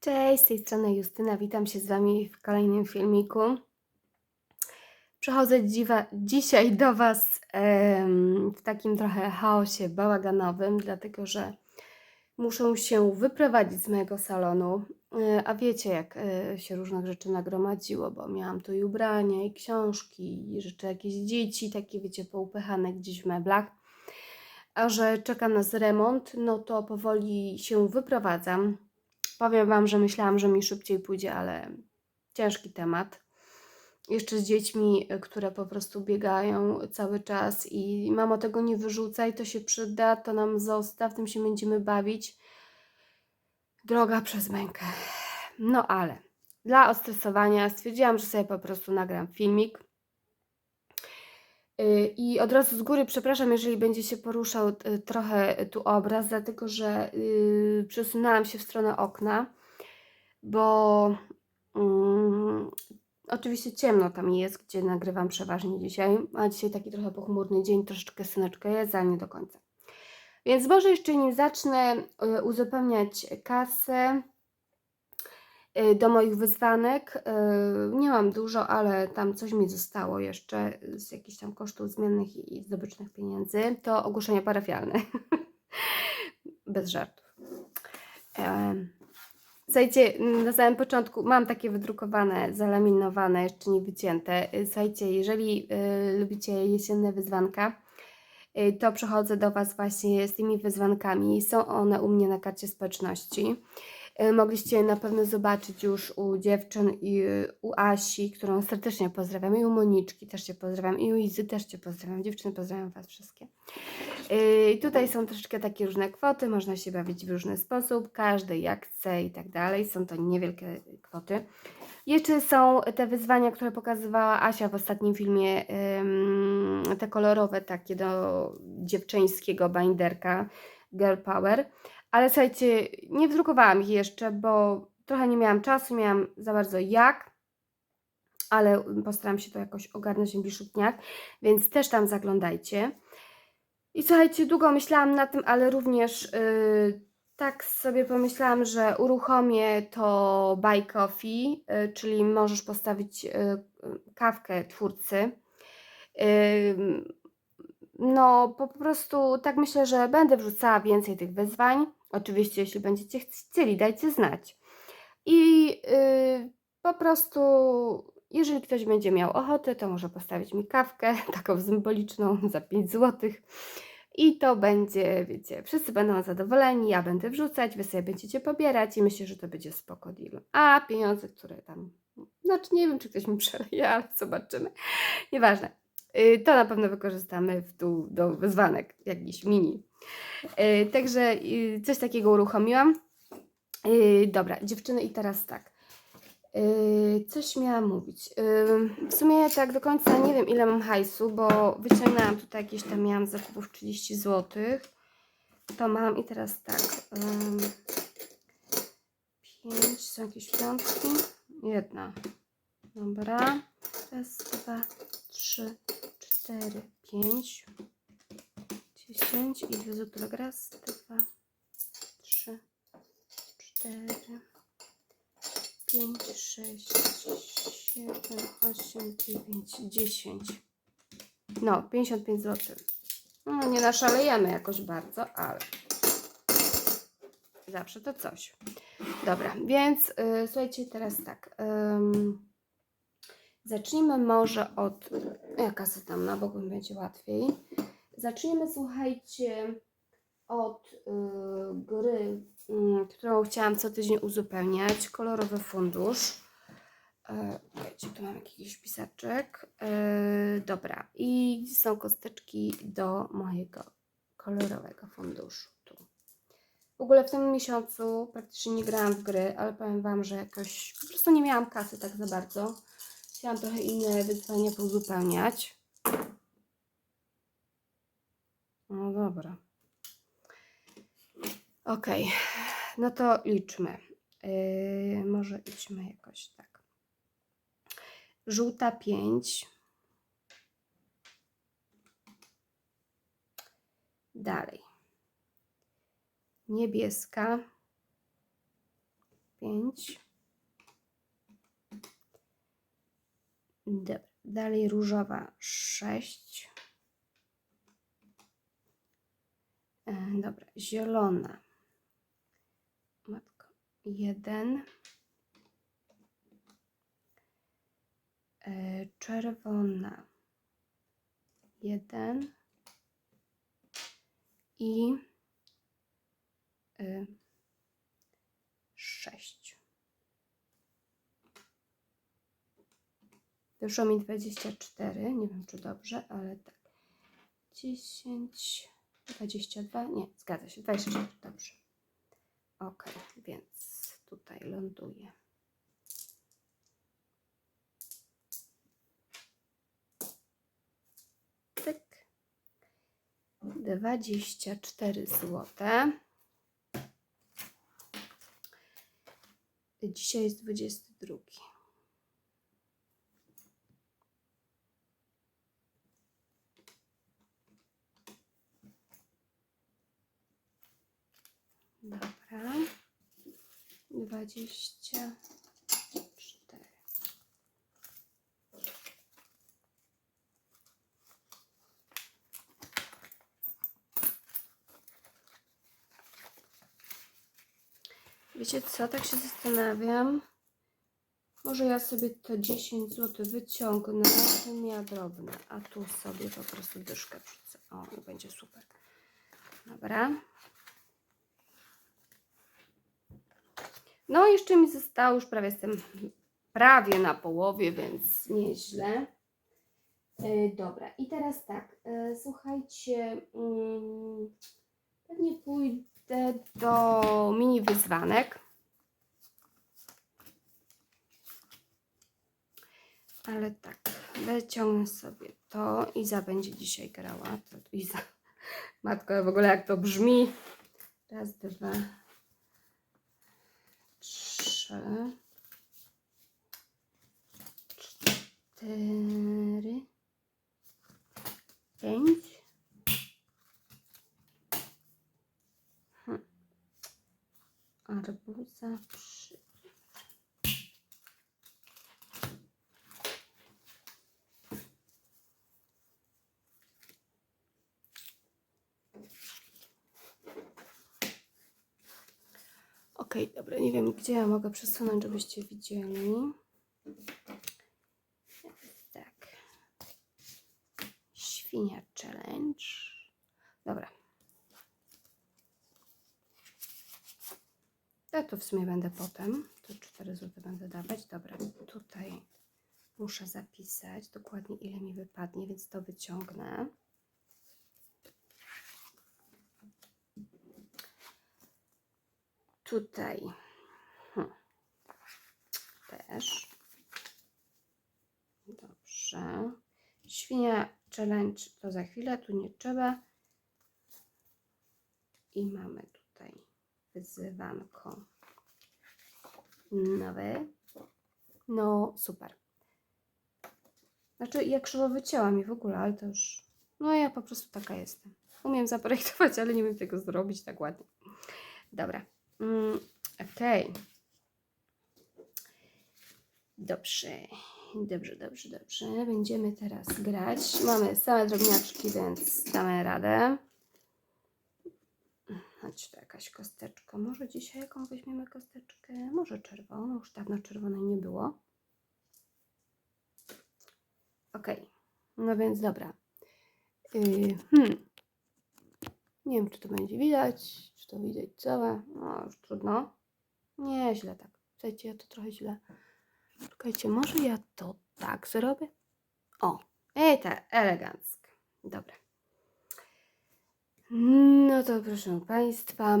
Cześć, z tej strony Justyna, witam się z Wami w kolejnym filmiku. Przechodzę dziwa, dzisiaj do Was em, w takim trochę chaosie bałaganowym, dlatego że muszę się wyprowadzić z mojego salonu. E, a wiecie, jak e, się różnych rzeczy nagromadziło, bo miałam tu i ubrania, i książki, i rzeczy jakieś dzieci, takie wiecie, poupychane gdzieś w meblach. A że czeka nas remont, no to powoli się wyprowadzam. Powiem Wam, że myślałam, że mi szybciej pójdzie, ale ciężki temat. Jeszcze z dziećmi, y, które po prostu biegają cały czas i mamo tego nie wyrzucaj, to się przyda, to nam zostaw, tym się będziemy bawić. Droga przez mękę. No ale dla ostresowania stwierdziłam, że sobie po prostu nagram filmik. Y, I od razu z góry przepraszam, jeżeli będzie się poruszał y, trochę tu obraz, dlatego że yy, przesunęłam się w stronę okna, bo mm, oczywiście ciemno tam jest, gdzie nagrywam przeważnie dzisiaj, a dzisiaj taki trochę pochmurny dzień, troszeczkę syneczka jest, ale nie do końca. Więc może jeszcze nim zacznę y, uzupełniać kasę y, do moich wyzwanek. y, Nie mam dużo, ale tam coś mi zostało jeszcze z jakichś tam kosztów zmiennych i zdobycznych pieniędzy. To ogłoszenia parafialne. Bez żartów. Słuchajcie, na samym początku mam takie wydrukowane, zalaminowane, jeszcze nie wycięte. Y, Słuchajcie, jeżeli y, lubicie jesienne wyzwanka, y, to przychodzę do Was właśnie z tymi wyzwankami. Są one u mnie na karcie społeczności. Y, Mogliście na pewno zobaczyć już u dziewczyn i y, u Asi, którą serdecznie pozdrawiam, i u Moniczki też Cię pozdrawiam, i u Izy też Cię pozdrawiam. Dziewczyny, pozdrawiam Was wszystkie. Yy, tutaj są troszeczkę takie różne kwoty, można się bawić w różny sposób, każdy jak chce i tak dalej. Są to niewielkie kwoty. Jeszcze są te wyzwania, które pokazywała Asia w ostatnim filmie, te kolorowe takie do dziewczyńskiego binderka Girl Power. Ale słuchajcie, nie wdrukowałam ich jeszcze, bo trochę nie miałam czasu, miałam za bardzo jak, ale postaram się to jakoś ogarnąć w najbliższych dniach, więc też tam zaglądajcie. I słuchajcie, długo myślałam na tym, ale również yy, tak sobie pomyślałam, że uruchomię to Buy Coffee, yy, czyli możesz postawić yy, kawkę twórcy. Yy, no, po prostu tak myślę, że będę wrzucała więcej tych wyzwań. Oczywiście, jeśli będziecie chcieli, dajcie znać. I yy, po prostu, jeżeli ktoś będzie miał ochotę, to może postawić mi kawkę, taką symboliczną, za 5 zł. I to będzie, wiecie, wszyscy będą zadowoleni, ja będę wrzucać, wy sobie będziecie pobierać i myślę, że to będzie spoko deal. A pieniądze, które tam, znaczy nie wiem, czy ktoś mi przeleje, ale zobaczymy. Nieważne. Y, To na pewno wykorzystamy w dół do wyzwanek, jakiś mini. Y, Także y, coś takiego uruchomiłam. Dobra, dziewczyny, i teraz tak. Coś miałam mówić. W sumie tak do końca nie wiem ile mam hajsu, bo wyciągnęłam tutaj jakieś tam miałam zakupów 30 zł. To mam i teraz tak. Yy, 5, są jakieś piątki. Jedna. Dobra. Raz, dwa, trzy, cztery, pięć. 10 i dwie złote. Raz, dwa, trzy, cztery. 5, 6, 7, 8, 9, 10. No, 55 zł. No, nie naszalejemy jakoś bardzo, ale zawsze to coś. Dobra, więc y, słuchajcie, teraz tak. ym, zacznijmy może od. Jaka se tam na boku będzie łatwiej. Zacznijmy, słuchajcie, od y, gry, y, którą chciałam co tydzień uzupełniać. Kolorowy fundusz. Wiecie, tu mam jakiś pisaczek. E, dobra, i są kosteczki do mojego kolorowego funduszu. Tu. W ogóle w tym miesiącu praktycznie nie grałam w gry, ale powiem Wam, że jakoś po prostu nie miałam kasy tak za bardzo. Chciałam trochę inne wyzwania pouzupełniać. No dobra. Okej, no to liczmy. Yy, może idźmy jakoś tak. Żółta 5. Dalej. Niebieska 5. Dobra, dalej różowa 6. Dobra, zielona. Matko, 1. E, czerwona. 1. I y, 6. Wyszło mi 24, nie wiem czy dobrze, ale tak. 10, 22, nie, zgadza się, 24, dobrze. Ok, więc tutaj ląduje. Tyk. 24 złote. Dzisiaj jest 22. Dobra. Dwadzieścia cztery. Wiecie co, tak się zastanawiam. Może ja sobie to 10 zł wyciągnę, miała drobne, a tu sobie po prostu dyszkę wrzucę. O, i będzie super. Dobra. No, jeszcze mi zostało, już prawie jestem prawie na połowie, więc nieźle. E, dobra, i teraz tak, e, słuchajcie, mm, pewnie pójdę do mini wyzwanek. Ale tak, wyciągnę sobie to. Iza będzie dzisiaj grała. To Iza. Matko, w ogóle jak to brzmi. Raz, dwa, trzy, cztery, pięć. Hm. Arbuza trzy. Ok, dobra, nie wiem, gdzie ja mogę przesunąć, żebyście widzieli. Tak. Świnia challenge. Dobra. Ja to w sumie będę potem. To 4 zł będę dawać. Dobra, tutaj muszę zapisać dokładnie ile mi wypadnie, więc to wyciągnę. Tutaj hm. też. Dobrze. Świnia challenge to za chwilę, tu nie trzeba. I mamy tutaj wyzywanko nowe. No, super. Znaczy, ja krzywo wycięłam i w ogóle, ale to już... No, ja po prostu taka jestem. Umiem zaprojektować, ale nie wiem tego zrobić tak ładnie. Dobra. Mm, Okej. Dobrze. Dobrze, dobrze, dobrze. Będziemy teraz grać. Mamy same drobniaczki, więc damy radę. Chodź, to jakaś kosteczka. Może dzisiaj jaką weźmiemy kosteczkę? Może czerwoną. Już dawno czerwonej nie było. Okej. No więc dobra. Yy, hmm. Nie wiem, czy to będzie widać, czy to widać całe. No, już trudno. Nie, źle tak. Słuchajcie, ja to trochę źle. Czekajcie, może ja to tak zrobię? O, ej, ta elegancko. Dobra. No to proszę Państwa,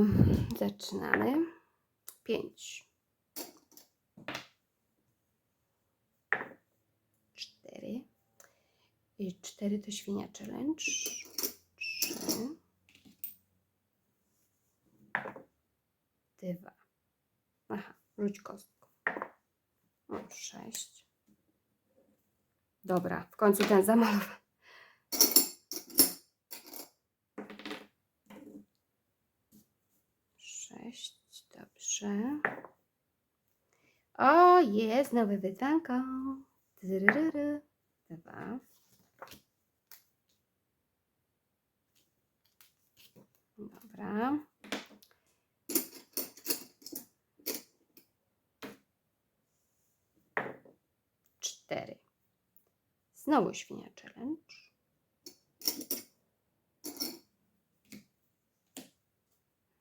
zaczynamy. Pięć. Cztery. I cztery to świnia challenge. Trzy. Dwa. Aha, rzuć kostką. O, sześć. Dobra, w końcu ten zamalowany. Sześć, dobrze. O, jest nowe wyzwanko. Tyryryry. Dwa. Dobra. Cztery. Znowu świnia challenge.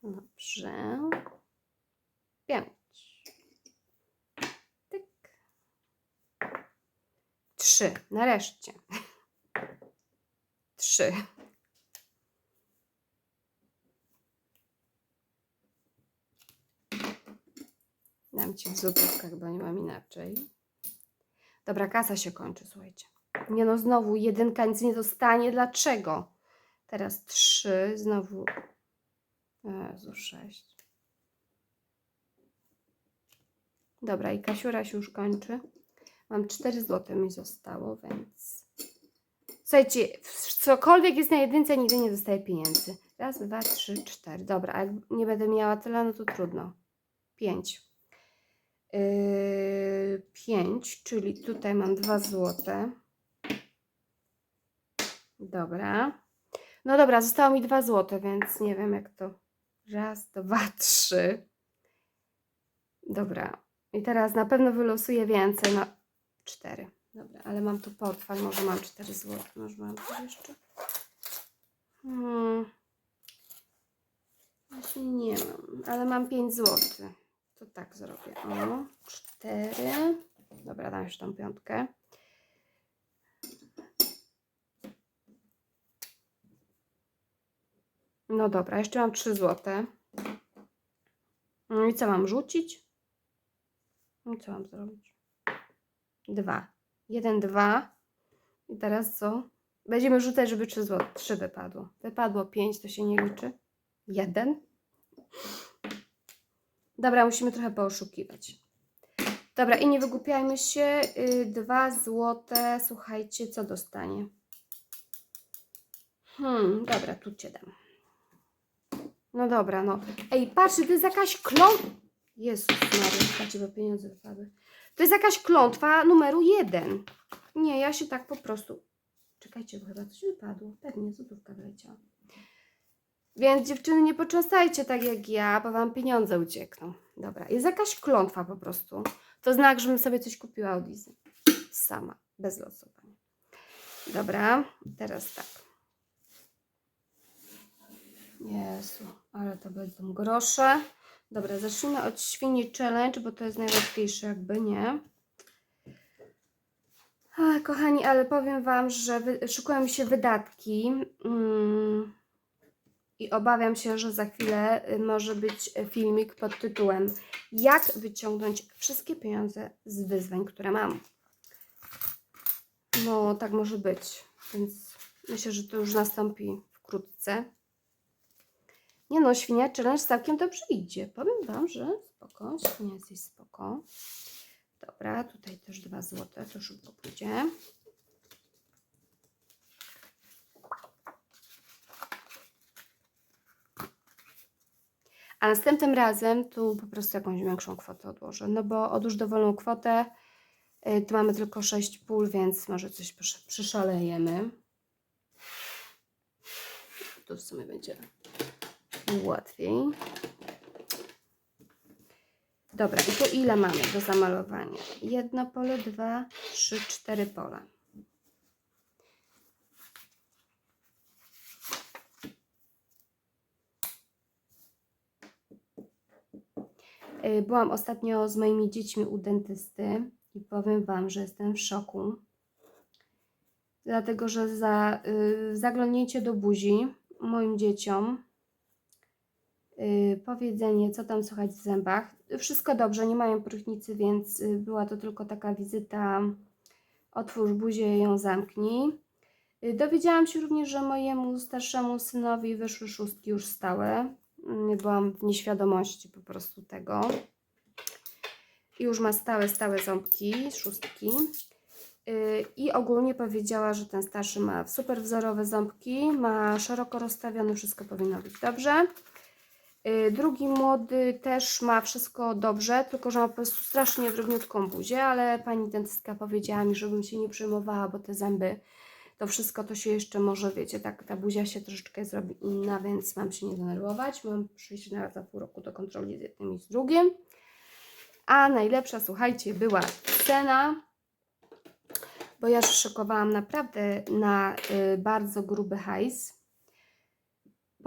Dobrze. Pięć. Tyk. Trzy. Nareszcie. Trzy. Dam ci w złotówkach, bo nie mam inaczej. Dobra, kasa się kończy, słuchajcie. Nie no, znowu jedynka nic nie dostanie. Dlaczego? Teraz trzy, znowu. Jezu, sześć. Dobra, i kasiura się już kończy. Mam 4 złote mi zostało, więc... Słuchajcie, cokolwiek jest na jedynce, nigdy nie dostaję pieniędzy. Raz, dwa, trzy, cztery. Dobra, a jak nie będę miała tyle, no to trudno. Pięć. Yy, pięć, czyli tutaj mam dwa złote. Dobra. No dobra, zostało mi dwa złote, więc nie wiem jak to. Raz, dwa, trzy. Dobra. I teraz na pewno wylosuję więcej. No, cztery. Dobra, ale mam tu portfel, może mam cztery złote. Może mam tu jeszcze. Hmm. Właśnie nie mam, ale mam pięć złotych. To tak zrobię. O, cztery. Dobra, dam jeszcze tą piątkę. No dobra, jeszcze mam 3 złote. No i co mam rzucić? No i co mam zrobić? Dwa. Jeden, dwa. I teraz co? Będziemy rzucać, żeby 3 złote. 3 wypadło. Wypadło 5, to się nie liczy. Jeden. Dobra, musimy trochę pooszukiwać. Dobra, i nie wygłupiajmy się. Yy, dwa złote. Słuchajcie, co dostanie? Hmm, dobra, tu cię dam. No dobra, no. Ej, patrzcie, to jest jakaś klątwa. Jezus Maria, słuchajcie, bo pieniądze wypadły. To jest jakaś klątwa numeru jeden. Nie, ja się tak po prostu... Czekajcie, bo chyba coś wypadło. Pewnie, złotówka wyleciała. Więc dziewczyny, nie poczęstajcie tak jak ja, bo wam pieniądze uciekną. Dobra, jest jakaś klątwa po prostu. To znak, żebym sobie coś kupiła od Izy. Sama, bez losowania. Dobra, teraz tak. Jezu, ale to będą grosze. Dobra, zacznijmy od świni challenge, bo to jest najłatwiejsze jakby, nie? A, kochani, ale powiem Wam, że wy, szukają mi się wydatki mm, i obawiam się, że za chwilę y, może być filmik pod tytułem Jak wyciągnąć wszystkie pieniądze z wyzwań, które mam. No, tak może być, więc myślę, że to już nastąpi wkrótce. Nie no, świnia challenge całkiem dobrze idzie. Powiem Wam, że spoko, świnia jesteś spoko. Dobra, tutaj też dwa złote, to szybko pójdzie. A następnym razem tu po prostu jakąś większą kwotę odłożę. No bo odłóż dowolną kwotę. y, Tu mamy tylko 6 pól, więc może coś przysz- przyszalejemy. Tu w sumie będzie łatwiej. Dobra, i tu ile mamy do zamalowania? Jedno pole, dwa, trzy, cztery pola. Y, Byłam ostatnio z moimi dziećmi u dentysty i powiem Wam, że jestem w szoku. Dlatego, że za y, zaglądnięcie do buzi moim dzieciom powiedzenie, co tam słychać w zębach. Wszystko dobrze, nie mają próchnicy, więc y, była to tylko taka wizyta. Otwórz buzię, ją zamknij. Y, Dowiedziałam się również, że mojemu starszemu synowi wyszły szóstki już stałe. Nie byłam w nieświadomości po prostu tego. I już ma stałe, stałe ząbki, szóstki. Y, I ogólnie powiedziała, że ten starszy ma super wzorowe ząbki, ma szeroko rozstawione, wszystko powinno być dobrze. Y, Drugi młody też ma wszystko dobrze, tylko że ma po prostu strasznie drobniutką buzię, ale pani dentystka powiedziała mi, żebym się nie przejmowała, bo te zęby, to wszystko to się jeszcze może, wiecie, tak ta buzia się troszeczkę zrobi inna, więc mam się nie denerwować. Mam przyjść na za pół roku do kontroli z jednym i z drugim. A najlepsza, słuchajcie, była cena, bo ja szykowałam naprawdę na y, bardzo gruby hajs.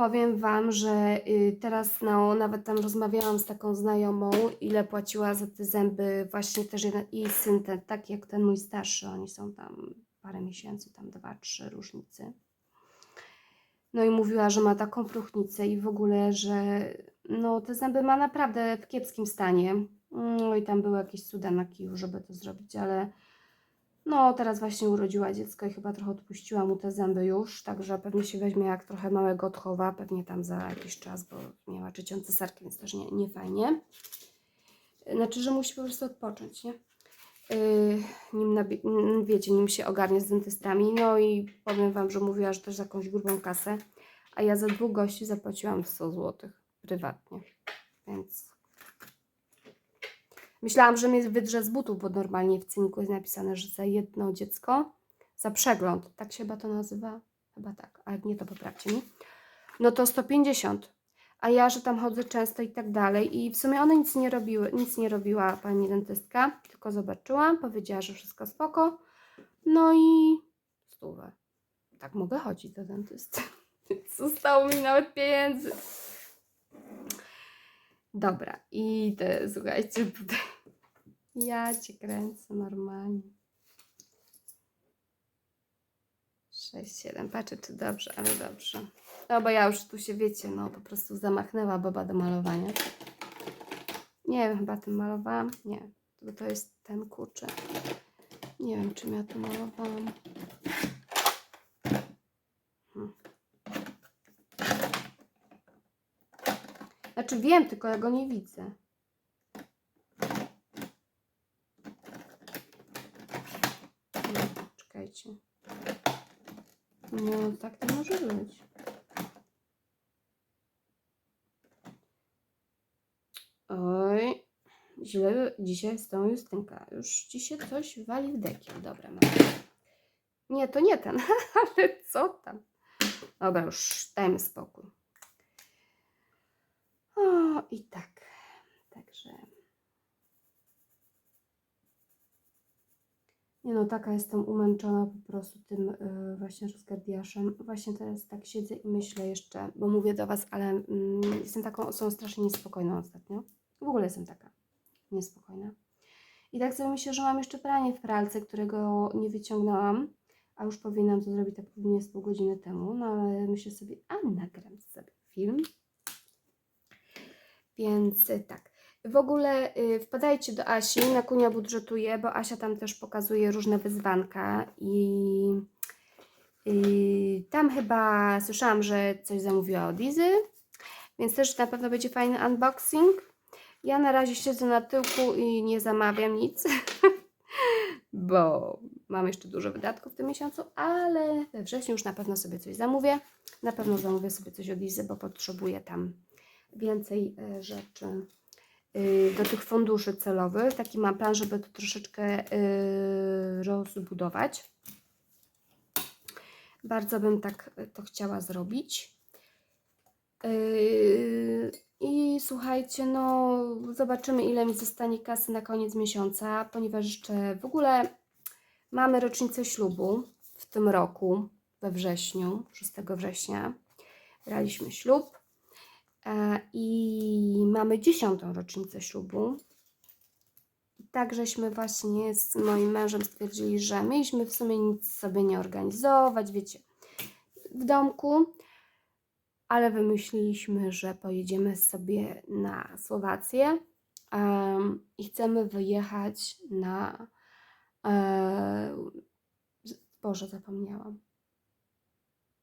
Powiem Wam, że y, teraz no, nawet tam rozmawiałam z taką znajomą, ile płaciła za te zęby właśnie też jeden, jej syn, ten, tak jak ten mój starszy, oni są tam parę miesięcy, tam dwa, trzy różnicy. No i mówiła, że ma taką próchnicę i w ogóle, że no, te zęby ma naprawdę w kiepskim stanie. No i tam były jakieś cuda na kiju, żeby to zrobić, ale no teraz właśnie urodziła dziecko i chyba trochę odpuściła mu te zęby już, także pewnie się weźmie jak trochę małego odchowa, pewnie tam za jakiś czas, bo miała trzecią cesarkę, więc też nie, nie fajnie. Znaczy, że musi po prostu odpocząć, nie? Yy, nim wiecie, nim się ogarnie z dentystami. No i powiem Wam, że mówiła, że też za jakąś grubą kasę, a ja za dwóch gości zapłaciłam 100 zł prywatnie, więc myślałam, że mnie wydrze z butów, bo normalnie w ceniku jest napisane, że za jedno dziecko, za przegląd, tak się chyba to nazywa? Chyba tak, a jak nie, to poprawcie mi. No to 150 a ja, że tam chodzę często i tak dalej. I w sumie one nic nie robiły, nic nie robiła pani dentystka, tylko zobaczyłam, powiedziała, że wszystko spoko. No i stówę. Tak mogę chodzić do dentysty. Zostało mi nawet pieniędzy. Dobra, i te, słuchajcie, tutaj. Ja cię kręcę normalnie. 6, 7. Patrzę, czy dobrze, ale dobrze. No bo ja już tu się wiecie, no po prostu zamachnęła baba do malowania. Nie wiem, chyba tym malowałam. Nie, bo to jest ten kurczę. Nie wiem, czym ja to malowałam. Znaczy wiem, tylko ja go nie widzę. Czekajcie. No, tak nie może być. Oj, źle dzisiaj z tą Justynka. Już ci się coś wali w dekiel. Dobra, mam. Nie, to nie ten, ale co tam? Dobra, już dajmy spokój. I tak. Także. Nie no, taka jestem umęczona po prostu tym y, właśnie rozgardiaszem. Właśnie teraz tak siedzę i myślę jeszcze, bo mówię do Was, ale mm, jestem taką osobą strasznie niespokojną ostatnio. W ogóle jestem taka niespokojna. I tak sobie myślę, że mam jeszcze pranie w pralce, którego nie wyciągnęłam, a już powinnam to zrobić tak pewnie z pół godziny temu, no ale myślę sobie, a nagram sobie film. Więc y, tak. W ogóle y, wpadajcie do Asi, na kunia budżetuje, bo Asia tam też pokazuje różne wyzwanka i y, tam chyba słyszałam, że coś zamówiła od Izy, więc też na pewno będzie fajny unboxing. Ja na razie siedzę na tyłku i nie zamawiam nic, bo mam jeszcze dużo wydatków w tym miesiącu, ale we wrześniu już na pewno sobie coś zamówię. Na pewno zamówię sobie coś od Izy, bo potrzebuję tam więcej e, rzeczy y, do tych funduszy celowych. Taki mam plan, żeby to troszeczkę y, rozbudować. Bardzo bym tak to chciała zrobić. Yy, I słuchajcie, no zobaczymy ile mi zostanie kasy na koniec miesiąca, ponieważ jeszcze w ogóle mamy rocznicę ślubu w tym roku, we wrześniu, 6 września. Braliśmy ślub e, i mamy dziesiątą rocznicę ślubu. I tak żeśmy właśnie z moim mężem stwierdzili, że mieliśmy w sumie nic sobie nie organizować, wiecie, w domku, ale wymyśliliśmy, że pojedziemy sobie na Słowację em, i chcemy wyjechać na. E, Boże, zapomniałam.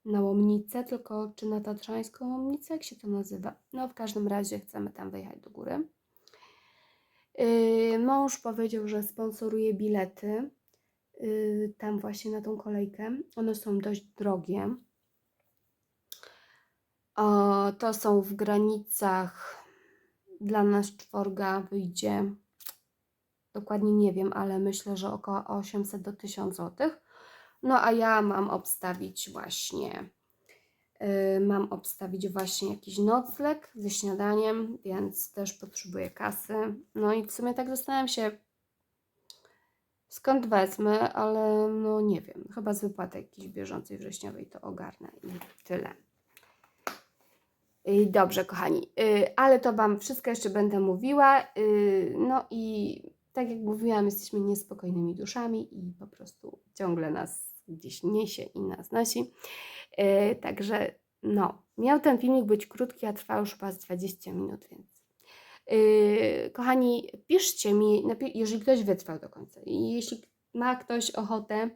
Na Łomnicę, tylko czy na Tatrzańską Łomnicę, jak się to nazywa? No, w każdym razie chcemy tam wyjechać do góry. Yy, mąż powiedział, że sponsoruje bilety yy, tam właśnie na tą kolejkę. One są dość drogie. O, to są w granicach dla nas czworga wyjdzie dokładnie nie wiem, ale myślę, że około 800 do 1000 zł. No a ja mam obstawić właśnie yy, mam obstawić właśnie jakiś nocleg ze śniadaniem, więc też potrzebuję kasy. No i w sumie tak zastanawiam się, skąd wezmę, ale no nie wiem, chyba z wypłaty jakiejś bieżącej wrześniowej to ogarnę i tyle. Y, Dobrze, kochani, y, ale to Wam wszystko jeszcze będę mówiła. y, No i tak jak mówiłam, jesteśmy niespokojnymi duszami i po prostu ciągle nas gdzieś niesie i nas nosi. Y, Także no, miał ten filmik być krótki, a trwał już chyba z 20 minut, więc Yy, kochani, piszcie mi, jeżeli ktoś wytrwał do końca i jeśli ma ktoś ochotę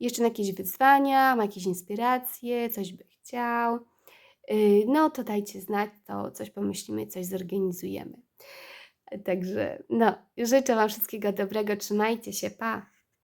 jeszcze na jakieś wyzwania, ma jakieś inspiracje, coś by chciał, yy, no to dajcie znać, to coś pomyślimy, coś zorganizujemy. Także no, życzę Wam wszystkiego dobrego, trzymajcie się, pa!